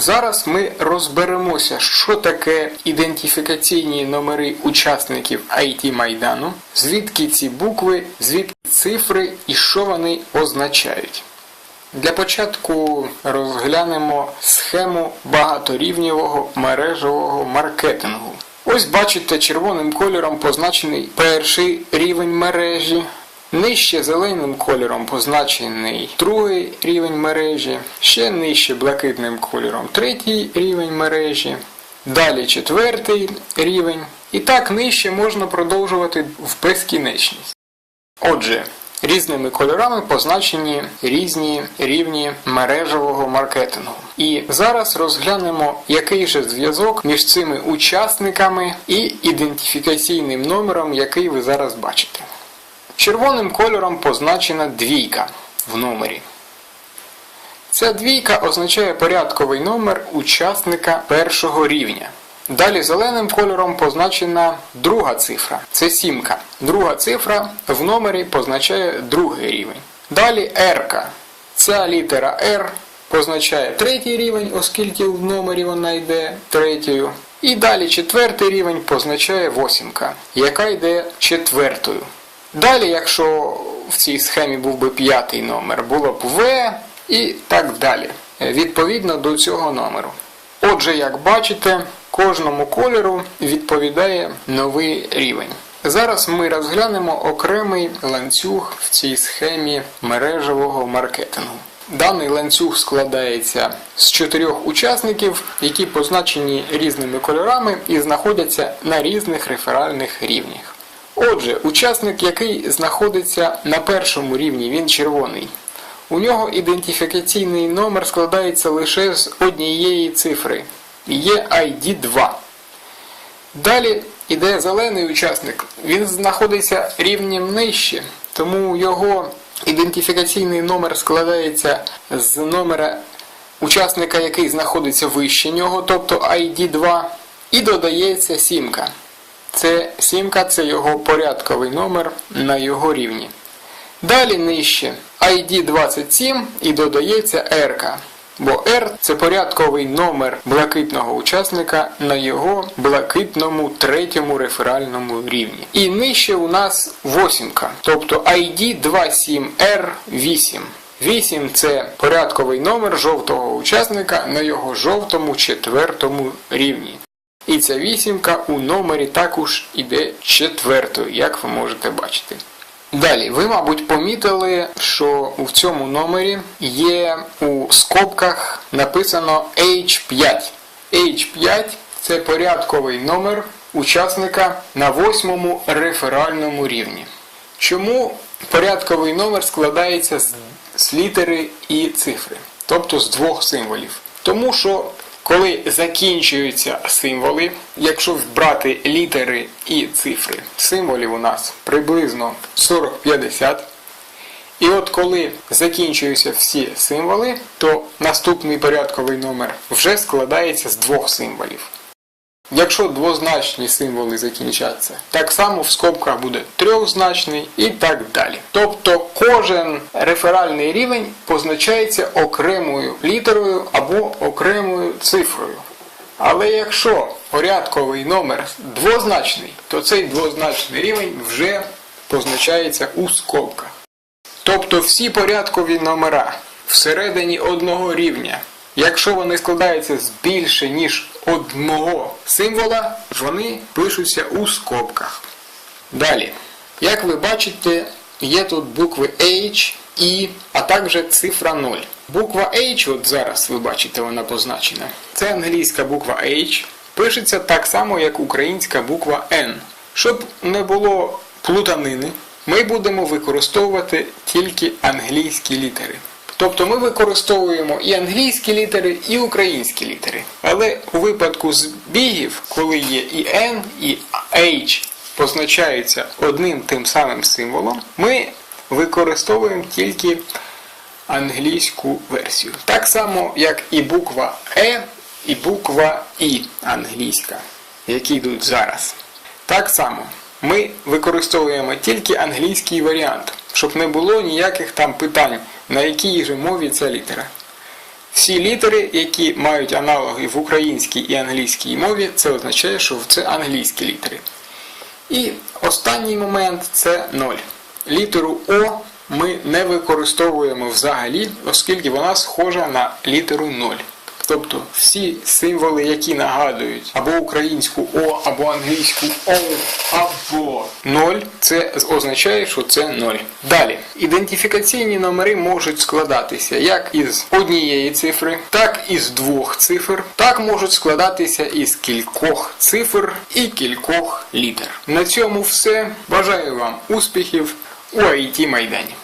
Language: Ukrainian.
Зараз ми розберемося, що таке ідентифікаційні номери учасників IT Майдану, звідки ці букви, звідки цифри і що вони означають. Для початку розглянемо схему багаторівневого мережевого маркетингу. Ось бачите, червоним кольором позначений перший рівень мережі, нижче зеленим кольором позначений другий рівень мережі, ще нижче блакитним кольором третій рівень мережі, далі четвертий рівень. І так нижче можна продовжувати в безкінечність. Отже, різними кольорами позначені різні рівні мережевого маркетингу. І зараз розглянемо, який же зв'язок між цими учасниками і ідентифікаційним номером, який ви зараз бачите. Червоним кольором позначена двійка в номері. Ця двійка означає порядковий номер учасника першого рівня. Далі зеленим кольором позначена друга цифра. Це сімка. Друга цифра в номері позначає другий рівень. Далі R. Ця літера R позначає третій рівень, оскільки в номері вона йде третьою. І далі четвертий рівень позначає восімка, яка йде четвертою. Далі, якщо в цій схемі був би п'ятий номер, було б В і так далі. Відповідно до цього номеру. Отже, як бачите, кожному кольору відповідає новий рівень. Зараз ми розглянемо окремий ланцюг в цій схемі мережевого маркетингу. Даний ланцюг складається з чотирьох учасників, які позначені різними кольорами і знаходяться на різних реферальних рівнях. Отже, учасник, який знаходиться на першому рівні, він червоний. У нього ідентифікаційний номер складається лише з однієї цифри. Є ID 2. Далі іде зелений учасник. Він знаходиться рівнем нижче, тому його ідентифікаційний номер складається з номера учасника, який знаходиться вище нього, тобто ID 2, і додається сімка. Це сімка це його порядковий номер на його рівні. Далі нижче ID 27 і додається R. Бо R це порядковий номер блакитного учасника на його блакитному третьому реферальному рівні. І нижче у нас восімка, тобто ID 27R8. 8 це порядковий номер жовтого учасника на його жовтому четвертому рівні. І ця вісімка у номері також іде четвертою, як ви можете бачити. Далі, ви, мабуть, помітили, що в цьому номері є у скобках написано H5. H5 це порядковий номер учасника на восьмому реферальному рівні. Чому порядковий номер складається з літери і цифри, тобто з двох символів? Тому що коли закінчуються символи, якщо брати літери і цифри, символів у нас приблизно 40-50. І от коли закінчуються всі символи, то наступний порядковий номер вже складається з двох символів. Якщо двозначні символи закінчаться, так само в скобках буде трьохзначний і так далі. Тобто кожен реферальний рівень позначається окремою літерою або окремою цифрою. Але якщо порядковий номер двозначний, то цей двозначний рівень вже позначається у скобках. Тобто всі порядкові номера всередині одного рівня, якщо вони складаються з більше, ніж одного символа, вони пишуться у скобках. Далі, як ви бачите, є тут букви H, I, а також цифра 0. Буква H, от зараз ви бачите, вона позначена. Це англійська буква H. Пишеться так само, як українська буква N. Щоб не було плутанини, ми будемо використовувати тільки англійські літери. Тобто ми використовуємо і англійські літери, і українські літери. Але у випадку збігів, коли є і N, і H позначаються одним тим самим символом, ми використовуємо тільки англійську версію. Так само, як і буква E, і буква І англійська, які йдуть зараз. Так само ми використовуємо тільки англійський варіант, щоб не було ніяких там питань, на якій же мові ця літера. Всі літери, які мають аналоги в українській і англійській мові, це означає, що це англійські літери. І останній момент це 0. Літеру О ми не використовуємо взагалі, оскільки вона схожа на літеру 0. Тобто всі символи, які нагадують або українську О, або англійську О, або 0, це означає, що це 0. Далі, ідентифікаційні номери можуть складатися як із однієї цифри, так і з двох цифр, так можуть складатися із кількох цифр і кількох літер. На цьому все. Бажаю вам успіхів у IT Майдані.